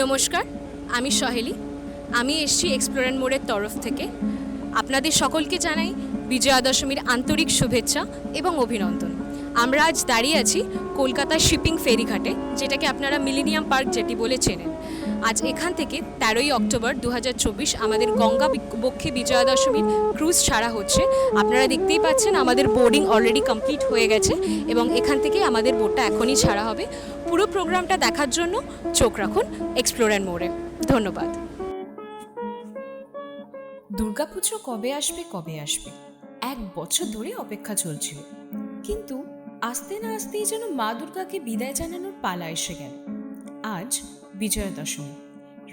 নমস্কার, আমি সহেলি। আমি এসছি এক্সপ্লোরেন্ট মোড়ের তরফ থেকে। আপনাদের সকলকে জানাই বিজয়া দশমীর আন্তরিক শুভেচ্ছা এবং অভিনন্দন। আমরা আজ দাঁড়িয়ে আছি কলকাতার শিপিং ফেরিঘাটে, যেটাকে আপনারা মিলিনিয়াম পার্ক যেটি বলে চেনেন। আজ এখান থেকে তেরোই অক্টোবর দু হাজার চব্বিশ আমাদের গঙ্গা বিক- বক্ষে বিজয়া দশমীর ক্রুজ ছাড়া হচ্ছে। আপনারা দেখতেই পাচ্ছেন আমাদের বোর্ডিং অলরেডি কমপ্লিট হয়ে গেছে এবং এখান থেকে আমাদের বোটটা এখনই ছাড়া হবে। পুরো প্রোগ্রামটা দেখার জন্য চোখ রাখুন এক্সপ্লোরেন্ট মোড়ে ধন্যবাদ। দুর্গাপুজো কবে আসবে কবে আসবে? এক বছর ধরে অপেক্ষা চলছিল। কিন্তু আসতে না আসতেই যেন মা দুর্গাকে বিদায় জানানোর পালা এসে গেল। আজ বিজয়া দশমী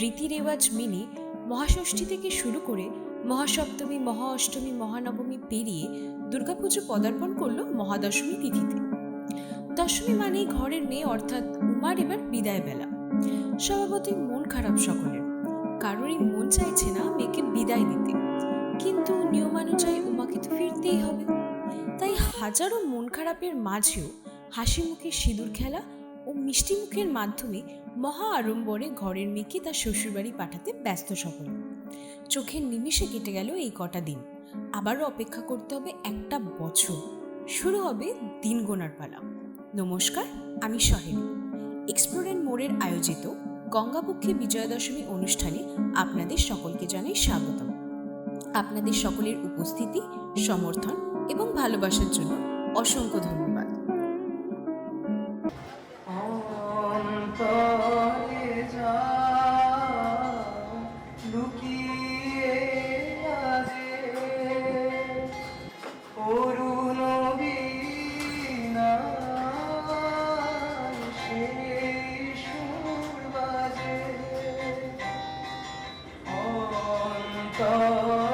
রীতি রেওয়াজ মেনে মহাষষ্ঠী থেকে শুরু করে মহাসপ্তমী মহা অষ্টমী মহানবমী পেরিয়ে দুর্গাপুজো পদার্পণ করল মহাদশমী তিথিতে। দশমী মানেই ঘরের মেয়ে অর্থাৎ উমার এবার বিদায় বেলা। স্বভাবতই মন খারাপ সকলের। কারোরই মন চাইছে না মেয়েকে বিদায় দিতে। কিন্তু নিয়মানুযায়ী উমাকে তো ফিরতেই হবে। তাই হাজারো মন খারাপের মাঝেও হাসি মুখে সিঁদুর খেলা মিষ্টি মুখের মাধ্যমে মহা আড়ম্বরে ঘরের মেয়েকে তার শ্বশুরবাড়ি পাঠাতে ব্যস্ত সকল। চোখের নিমিষে কেটে গেল এই কটা দিন। আবারও অপেক্ষা করতে হবে একটা বছর। শুরু হবে দিন গোনার পালা। নমস্কার, আমি সহেলি। এক্সপ্লোরেন্ট মোড়ের আয়োজিত গঙ্গাপক্ষে বিজয়া দশমী অনুষ্ঠানে আপনাদের সকলকে জানাই স্বাগতম। আপনাদের সকলের উপস্থিতি, সমর্থন এবং ভালোবাসার জন্য অসংখ্য ধন্যবাদ। অন্তরে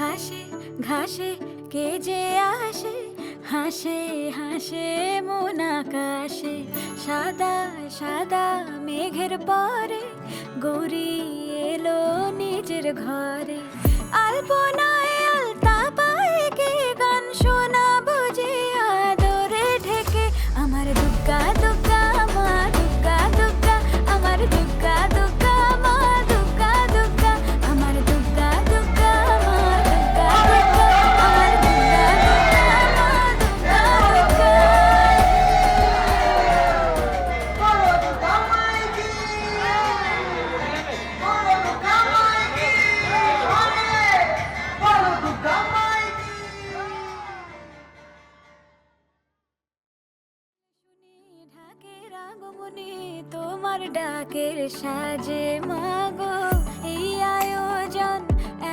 ঘাসে ঘাসে কে যে আসে? হাসে হাসে মন আকাশে। সাদা সাদা মেঘের পরে গৌরী এলো নিজের ঘরে। আলপনায় আগমনে তোমার ডাকের সাজে মাগো। এই আয়োজন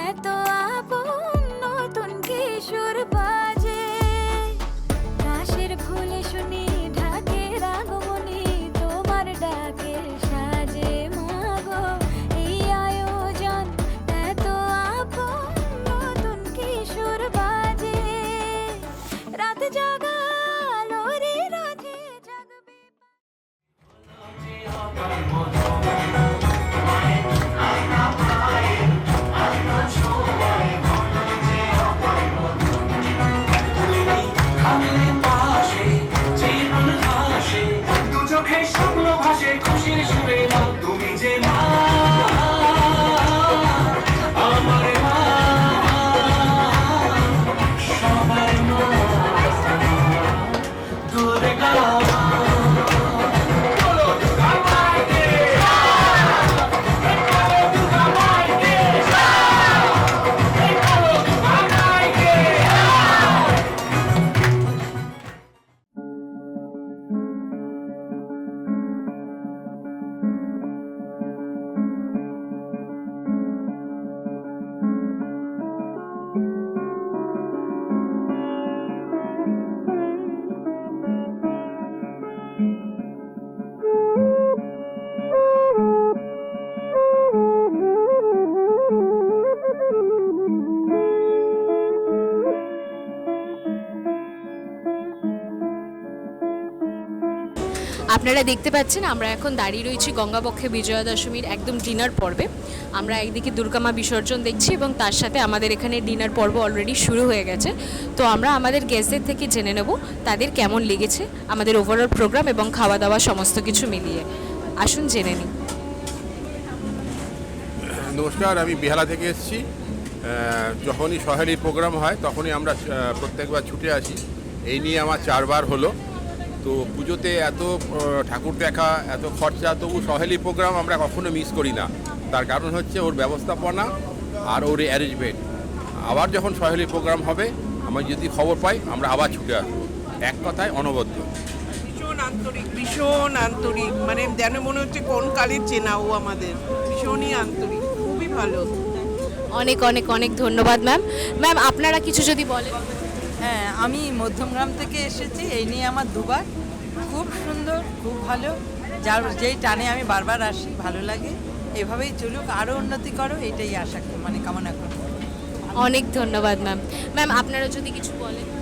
এত আপন নতুন কিশোর আপনারা দেখতে পাচ্ছেন, আমরা এখন দাঁড়িয়ে রয়েছি গঙ্গাবক্ষে বিজয়া দশমীর একদম ডিনার পর্বে। আমরা একদিকে দুর্গামা বিসর্জন দেখছি এবং তার সাথে আমাদের এখানে ডিনার পর্ব অলরেডি শুরু হয়ে গেছে। তো আমরা আমাদের গেস্টদের থেকে জেনে নেব, তাদের কেমন লেগেছে আমাদের ওভারঅল প্রোগ্রাম এবং খাওয়া দাওয়া সমস্ত কিছু মিলিয়ে। আসুন জেনে নিই। নমস্কার, আমি বেহালা থেকে এসেছি। যখনই সহেলির প্রোগ্রাম হয়, তখনই আমরা প্রত্যেকবার ছুটে আসি। এই নিয়ে আমার চারবার হলো। তো পুজোতে এত ঠাকুর দেখা এত খরচা তবু সহেলি প্রোগ্রাম আমরা কখনো মিস করি না। তার কারণ হচ্ছে ওর ব্যবস্থাপনা আর ওর অ্যারেঞ্জমেন্ট আবার যখন সহেলি প্রোগ্রাম হবে আমি যদি খবর পাই আমরা আবার ছুটে আসব। এক কথায় অনবদ্য। ভীষণ আন্তরিক ভীষণ আন্তরিক। মানে যেন মনে হচ্ছে কোন কালের চেনা ও আমাদের। ভীষণই আন্তরিক। খুবই ভালো। অনেক অনেক অনেক ধন্যবাদ ম্যাম ম্যাম আপনারা কিছু যদি বলেন। হ্যাঁ আমি মধ্যমগ্রাম থেকে এসেছি এই নিয়ে আমার দুবার। খুব ভালো। যার যেই টানে আমি বারবার আসি ভালো লাগে। এভাবেই চলুক আরও উন্নতি করো এটাই আশা করি মানে কামনা করি। অনেক ধন্যবাদ ম্যাম। ম্যাম আপনারা যদি কিছু বলেন।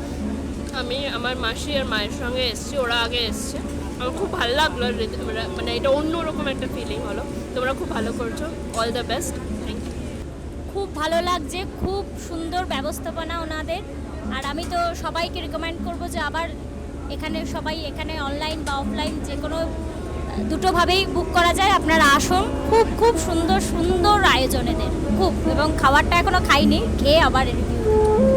আমি আমার মাসি আর মায়ের সঙ্গে এসেছি ওরা আগে এসছে। আমার খুব ভালো লাগল মানে- মানে এটা অন্যরকম একটা ফিলিং হলো। তোমরা খুব ভালো করছ all the best thank you খুব ভালো লাগছে খুব সুন্দর ব্যবস্থাপনা ওনাদের। আর আমি তো সবাইকে রেকমেন্ড করব যে আবার এখানে সবাই এখানে অনলাইন বা অফলাইন যে কোনো দুটোভাবেই বুক করা যায়। আপনারা আসুন। খুব খুব সুন্দর সুন্দর আয়োজন এদের। খুব, এবং খাবারটা এখনও খাইনি, খেয়ে আবার রিভিউ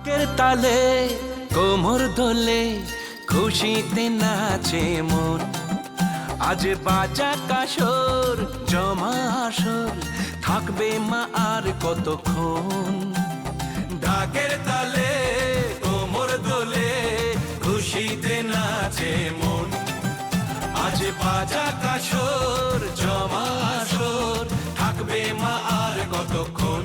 ঢাকের তালে, কোমর দোলে, খুশিতে নাচে মন। আজ বাজা কাসর জমা আসর, থাকবে মা আর কতক্ষণ? ঢাকের তালে, কোমর দোলে, খুশিতে নাচে মন। আজ বাজা কাসর জমা আসর, থাকবে মা আর কতক্ষণ?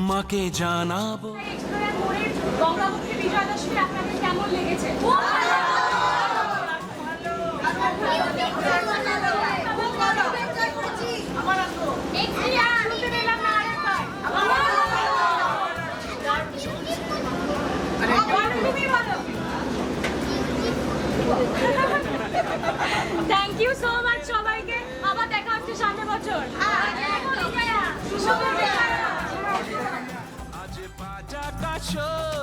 মাকে জানাব থ্যাংক ইউ সো মাচ সবাইকে আবার দেখা হচ্ছে সামনের বছর আজ বাজা কাছর